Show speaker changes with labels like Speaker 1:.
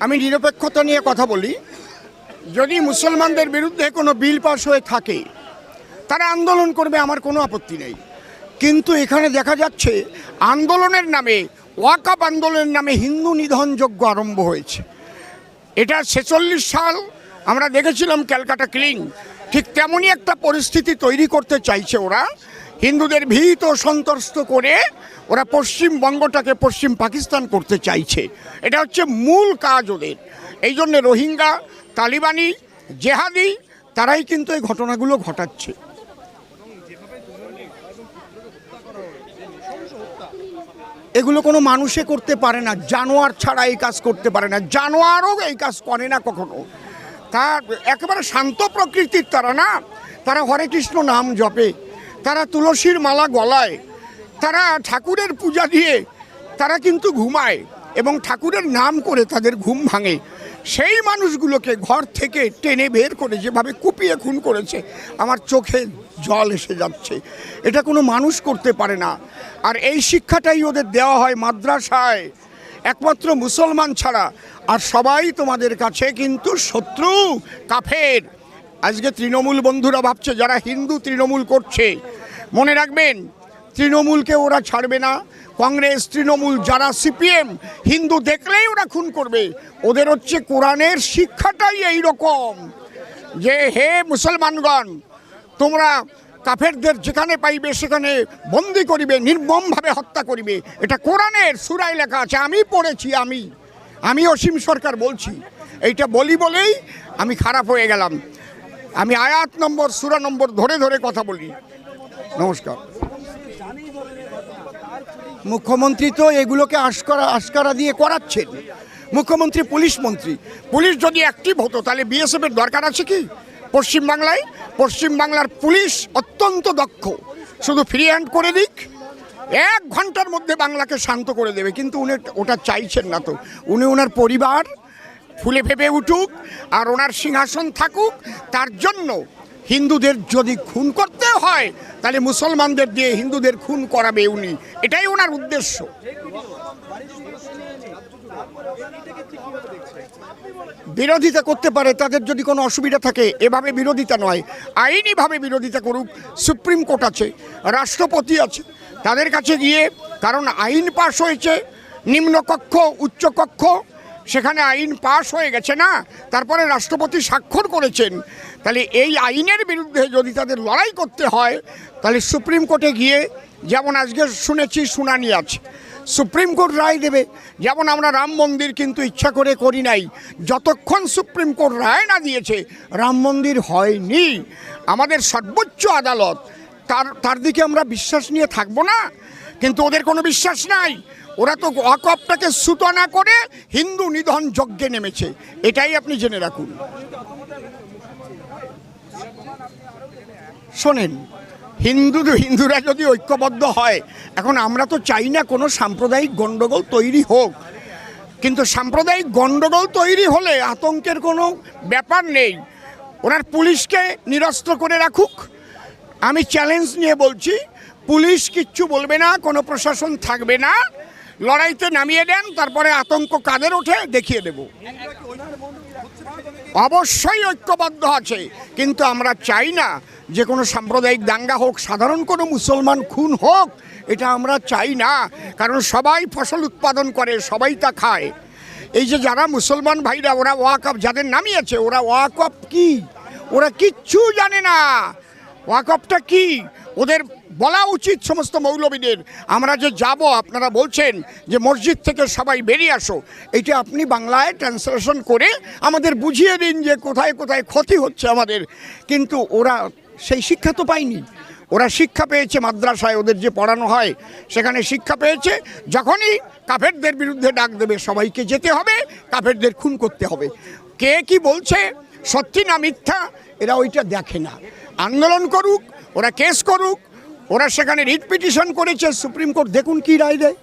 Speaker 1: আমি নিরপেক্ষতা নিয়ে কথা বলি। যদি মুসলমানদের বিরুদ্ধে কোনো বিল পাস হয়ে থাকে, তারা আন্দোলন করবে, আমার কোনো আপত্তি নেই। কিন্তু এখানে দেখা যাচ্ছে, আন্দোলনের নামে ওয়াকাপ আন্দোলনের নামে হিন্দু নিধনযজ্ঞ আরম্ভ হয়েছে। এটা ছেচল্লিশ সাল, আমরা দেখেছিলাম ক্যালকাটা ক্লিন। ঠিক তেমনই একটা পরিস্থিতি তৈরি করতে চাইছে ওরা। হিন্দুদের ভীত ও সন্ত্রস্ত করে ওরা পশ্চিমবঙ্গটাকে পশ্চিম পাকিস্তান করতে চাইছে। এটা হচ্ছে মূল কাজ ওদের। এই জন্য রোহিঙ্গা, তালিবানি, জেহাদি, তারাই কিন্তু এই ঘটনাগুলো ঘটাচ্ছে। এগুলো কোনো মানুষে করতে পারে না, জানোয়ার ছাড়া এই কাজ করতে পারে না, জানোয়ারও এই কাজ করে না কখনো। তার একেবারে শান্ত প্রকৃতির তারা না, তারা হরে কৃষ্ণ নাম জপে। তারা তুলসীর মালা গলায়, তারা ঠাকুরের পূজা দিয়ে, তারা কিন্তু ঘুমায় এবং ঠাকুরের নাম করে তাদের ঘুম ভাঙে। সেই মানুষগুলোকে ঘর থেকে টেনে বের করে যেভাবে কুপিয়ে খুন করেছে, আমার চোখে জল এসে যাচ্ছে। এটা কোনো মানুষ করতে পারে না। আর এই শিক্ষাটাই ওদের দেওয়া হয় মাদ্রাসায়। একমাত্র মুসলমান ছাড়া। আর সবাই তোমাদের কাছে কিন্তু শত্রু, কাফের। আজকে তৃণমূল বন্ধুরা ভাবছে, যারা হিন্দু তৃণমূল করছে, মনে রাখবেন, তৃণমূলকে ওরা ছাড়বে না। কংগ্রেস তৃণমূল, যারা সিপিএম, হিন্দু দেখলেই ওরা খুন করবে। ওদের হচ্ছে কোরআনের শিক্ষাটাই এই রকম যে, হে মুসলমানগণ, তোমরা কাফেরদের যেখানে পাইবে, সেখানে বন্দি করিবে, নির্মমভাবে হত্যা করিবে। এটা কোরআনের সুরায় লেখা আছে, আমি পড়েছি, আমি। আমি অসীম সরকার বলছি। এইটা বলি বলেই আমি খারাপ হয়ে গেলাম। আমি আয়াত নম্বর, সুরা নম্বর ধরে ধরে কথা বলি। নমস্কার। মুখ্যমন্ত্রী তো এগুলোকে আশকারা আশকারা দিয়ে করাচ্ছেন। মুখ্যমন্ত্রী, পুলিশ মন্ত্রী। পুলিশ যদি অ্যাক্টিভ হতো, তাহলে বিএসএফের দরকার আছে কি? পশ্চিমবাংলায়, পশ্চিমবাংলার পুলিশ অত্যন্ত দক্ষ। শুধু ফ্রি হ্যান্ড করে দিক, এক ঘণ্টার মধ্যে বাংলাকে শান্ত করে দেবে। কিন্তু উনি ওটা চাইছেন না তো। উনি ওনার পরিবার ফুলে ফেপে উঠুক আর ওনার সিংহাসন থাকুক, তার জন্য হিন্দুদের যদি খুন করতে হয়, তাহলে মুসলমানদের দিয়ে হিন্দুদের খুন করাবে উনি। এটাই ওনার উদ্দেশ্য। বিরোধিতা করতে পারে, তাদের যদি কোনো অসুবিধা থাকে, এভাবে বিরোধিতা নয়, আইনিভাবে বিরোধিতা করুক, সুপ্রিম কোর্ট আছে, রাষ্ট্রপতি আছে, তাদের কাছে গিয়ে, কারণ আইন পাশ হয়েছে, নিম্নকক্ষ, উচ্চকক্ষ সেখানে আইন পাশ হয়ে গেছে না? তারপরে রাষ্ট্রপতি স্বাক্ষর করেছেন। তাহলে এই আইনের বিরুদ্ধে যদি তাদের লড়াই করতে হয়, তাহলে সুপ্রিম কোর্টে গিয়ে যেমন আজকে শুনেছি, শুনানি আছে। সুপ্রিম কোর্ট রায় দেবে। যেমন আমরা রাম মন্দির কিন্তু ইচ্ছা করে করি নাই। যতক্ষণ সুপ্রিম কোর্ট রায় না দিয়েছে, রাম মন্দির হয়নি। আমাদের সর্বোচ্চ আদালত, তার তার দিকে আমরা বিশ্বাস নিয়ে থাকব না। কিন্তু ওদের কোনো বিশ্বাস নাই। ওরা তো ওয়াকফটাকে সুতনা করে হিন্দু নিধন যজ্ঞে নেমেছে। এটাই আপনি জেনে রাখুন। শোনেন, হিন্দু হিন্দুরা যদি ঐক্যবদ্ধ হয়, এখন আমরা তো চাই না কোনো সাম্প্রদায়িক গণ্ডগোল তৈরি হোক। কিন্তু সাম্প্রদায়িক গণ্ডগোল তৈরি হলে আতঙ্কের কোনো ব্যাপার নেই। ওনার পুলিশকে নিরস্ত্র করে রাখুক। আমি চ্যালেঞ্জ নিয়ে বলছি, পুলিশ কিচ্ছু বলবে না, কোনো প্রশাসন থাকবে না। লড়াইতে নামিয়ে দেন, তারপরে আতঙ্ক কাদের ওঠে দেখিয়ে দেব। অবশ্যই ঐক্যবদ্ধ আছে, কিন্তু আমরা চাই না যে কোনো সাম্প্রদায়িক দাঙ্গা হোক, সাধারণ কোনো মুসলমান খুন হোক, এটা আমরা চাই না। কারণ সবাই ফসল উৎপাদন করে, সবাই তা খায়। এই যে যারা মুসলমান ভাইরা, ওরা ওয়াকআপ যাদের নামিয়েছে, ওরা ওয়াকআপ কী? ওরা কিচ্ছু জানে না। ওয়াকআপটা কী? ওদের বলা উচিত সমস্ত মৌলবীদের। আমরা যে যাব, আপনারা বলছেন যে মসজিদ থেকে সবাই বেরিয়ে আসো। এটা আপনি বাংলায় ট্রান্সলেশন করে আমাদের বুঝিয়ে দিন যে কোথায় কোথায় ক্ষতি হচ্ছে আমাদের। কিন্তু ওরা সেই শিক্ষা তো পায়নি। ওরা শিক্ষা পেয়েছে মাদ্রাসায়, ওদের যে পড়ানো হয়, সেখানে শিক্ষা পেয়েছে। যখনই কাফেরদের বিরুদ্ধে ডাক দেবে, সবাইকে যেতে হবে, কাফেরদের খুন করতে হবে। কে কি বলছে, সত্যি না মিথ্যা, এরা ওইটা দেখে না। আন্দোলন করুক, ওরা কেস করুক ওরা সেখানে রিট পিটিশন করেছে সুপ্রিম কোর্ট। দেখুন কি রায় দেয়।